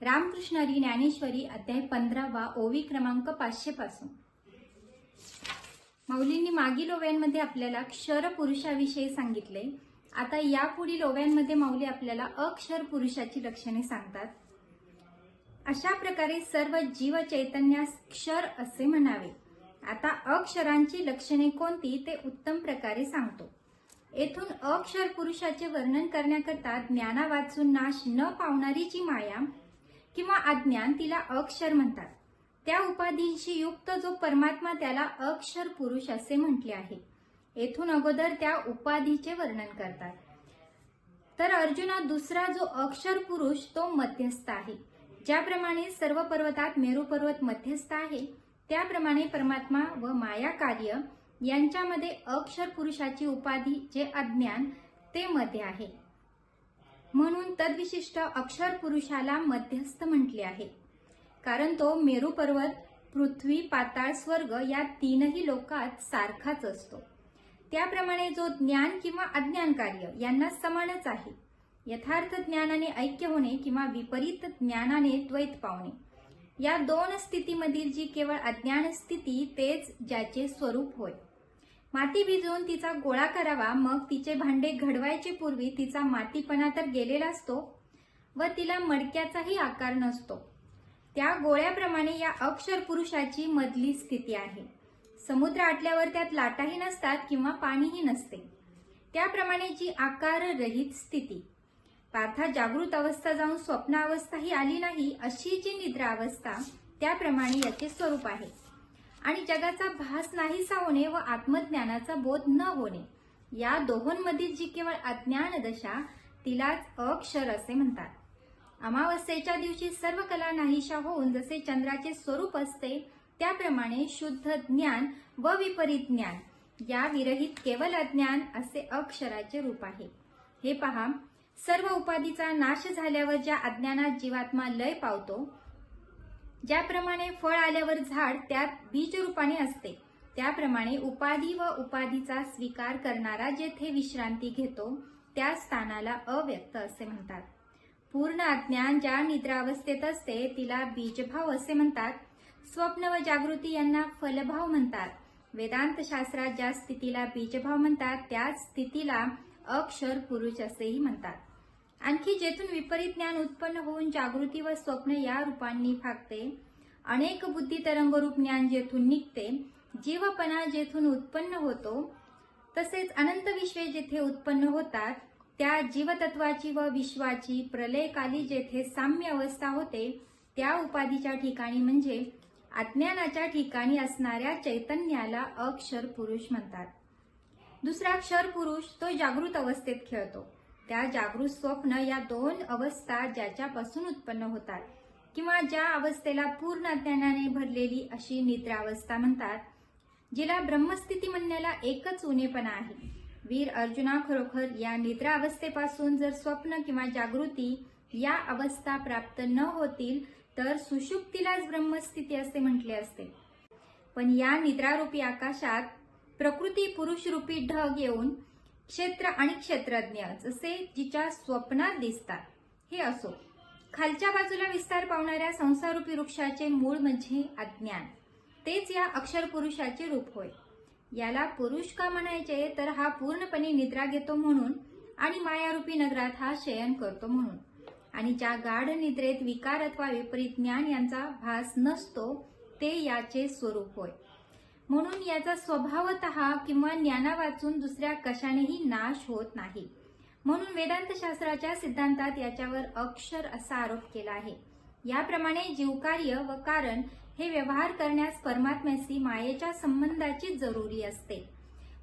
रामकृष्णारी ज्ञानेश्वरी अध्याय पंधरावा ओवी क्रमांक पाचशे पासून. मौलींनी मागील ओव्यांमध्ये आपल्याला क्षर पुरुषाविषयी सांगितले. आता यापुढील ओव्यांमध्ये माऊली आपल्याला अक्षर पुरुषाची लक्षणे सांगतात. अशा प्रकारे सर्व जीव चैतन्यास क्षर असे म्हणावे. आता अक्षरांची लक्षणे कोणती ते उत्तम प्रकारे सांगतो. येथून अक्षर पुरुषाचे वर्णन करण्याकरता ज्ञाना वाचून नाश न पावणारी जी माया किंवा अज्ञान तिला अक्षर म्हणतात. त्या उपाधींशी युक्त जो परमात्मा त्याला अक्षर पुरुष असे म्हटले आहे. येथून अगोदर त्या उपाधीचे वर्णन करतात. तर अर्जुना दुसरा जो अक्षर पुरुष तो मध्यस्थ आहे. ज्याप्रमाणे सर्व पर्वतात मेरू पर्वत मध्यस्थ आहे त्याप्रमाणे परमात्मा व माया कार्य यांच्यामध्ये अक्षर पुरुषाची उपाधी जे अज्ञान ते मध्ये आहे. म्हणून तद्विशिष्ट अक्षर पुरुषाला मध्यस्थ म्हटले आहे. कारण तो मेरू पर्वत पृथ्वी पाताळ स्वर्ग या तीनही लोकात सारखाच असतो. त्याप्रमाणे जो ज्ञान किंवा अज्ञान कार्य यांना समानच आहे. यथार्थ ज्ञानाने ऐक्य होणे किंवा विपरीत ज्ञानाने द्वैत पावणे. या दोन स्थितीमधील जी केवळ अज्ञान स्थिती तेच ज्याचे स्वरूप होय. माती भिजवून तिचा गोळा करावा मग तिचे भांडे घडवायचे पूर्वी तिचा मातीपणा तर गेलेला असतो व तिला मडक्याचाही आकार नसतो. त्या गोळ्याप्रमाणे या अक्षर पुरुषाची मधली स्थिती आहे. समुद्र आटल्यावर त्यात लाटाही नसतात किंवा पाणीही नसते. त्याप्रमाणे जी आकार रहित स्थिती. पाथा जागृत अवस्था जाऊन स्वप्न अवस्था ही आली नाही अशी जी निद्रा अवस्था त्याप्रमाणे याचे स्वरूप आहे. आणि जगाचा भास नाहीसा होणे व आत्मज्ञानाचा बोध न होणे. या दोहोंमधील जी केवळ अज्ञान दशा तिलाच अक्षर असे म्हणतात. अमावस्येच्या दिवशी सर्व कला नाहीशा होऊन जसे चंद्राचे स्वरूप असते त्याप्रमाणे शुद्ध ज्ञान व विपरीत ज्ञान या विरहित केवळ अज्ञान असे अक्षराचे रूप आहे. हे पहा सर्व उपाधीचा नाश झाल्यावर ज्या अज्ञानात जीवात्मा लय पावतो ज्याप्रमाणे फळ आल्यावर झाड त्यात बीज रूपाने असते त्याप्रमाणे उपाधी व उपाधीचा स्वीकार करणारा जेथे विश्रांती घेतो त्या स्थानाला अव्यक्त असे म्हणतात. पूर्ण अज्ञान ज्या निद्रावस्थेत असते तिला बीजभाव असे म्हणतात. स्वप्न व जागृती यांना फलभाव म्हणतात. वेदांत शास्त्रात ज्या स्थितीला बीजभाव म्हणतात त्याच स्थितीला अक्षर पुरुष असेही म्हणतात. आणखी जेथून विपरीत ज्ञान उत्पन्न होऊन जागृती व स्वप्न या रूपांनी फागते अनेक बुद्धी तरंगरूप ज्ञान जेथून निघते. जीवपणा जेथून उत्पन्न होतो तसेच अनंत विश्वे जेथे उत्पन्न होतात त्या जीवतत्वाची व विश्वाची प्रलयकाली जेथे साम्य अवस्था होते त्या उपाधीच्या ठिकाणी म्हणजे अज्ञानाच्या ठिकाणी असणाऱ्या चैतन्याला अक्षर पुरुष म्हणतात. दुसरा क्षर पुरुष तो जागृत अवस्थेत खेळतो. त्या जागृत स्वप्न या दोन अवस्था ज्याच्यापासून उत्पन्न होतात किंवा ज्या अवस्थेला पूर्ण ज्ञानाने भरलेली अशी निद्रावस्था म्हणतात जिला ब्रह्मस्थिती म्हणण्याला एकच उणेपणा आहे. वीर अर्जुना खरोखर या निद्रा अवस्थेपासून जर स्वप्न किंवा जागृती या अवस्था प्राप्त न होतील तर सुषुप्तीलाच ब्रह्मस्थिती असे म्हटले असते. पण या निद्रारूपी आकाशात प्रकृती पुरुषरूपी ढग येऊन क्षेत्र आणि क्षेत्रज्ञ जसे जिच्या स्वप्नात दिसतात. हे असो. खालच्या बाजूला विस्तार पावणाऱ्या संसारूपी वृक्षाचे मूळ म्हणजे अज्ञान. तेच या अक्षर पुरुषाचे रूप होय. याला पुरुष का म्हणायचे? तर हा पूर्णपणे निद्रा घेतो म्हणून आणि मायारूपी नगरात हा शयन करतो म्हणून. आणि ज्या गाढ निद्रेत विकार अथवा विपरीत ज्ञान यांचा भास नसतो ते याचे स्वरूप होय. म्हणून याचा स्वभावत किंवा ज्ञाना वाचून दुसऱ्या कशानेही नाश होत नाही. म्हणून वेदांत शास्त्राच्या सिद्धांतात याच्यावर अक्षर असा आरोप केला आहे. याप्रमाणे जीवकार्य व कारण हे व्यवहार करण्यास परमात्म्याशी मायेच्या संबंधाची जरुरी असते.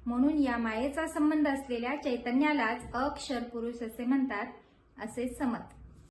म्हणून या मायेचा संबंध असलेल्या चैतन्यालाच अक्षर पुरुष असे म्हणतात असे समत.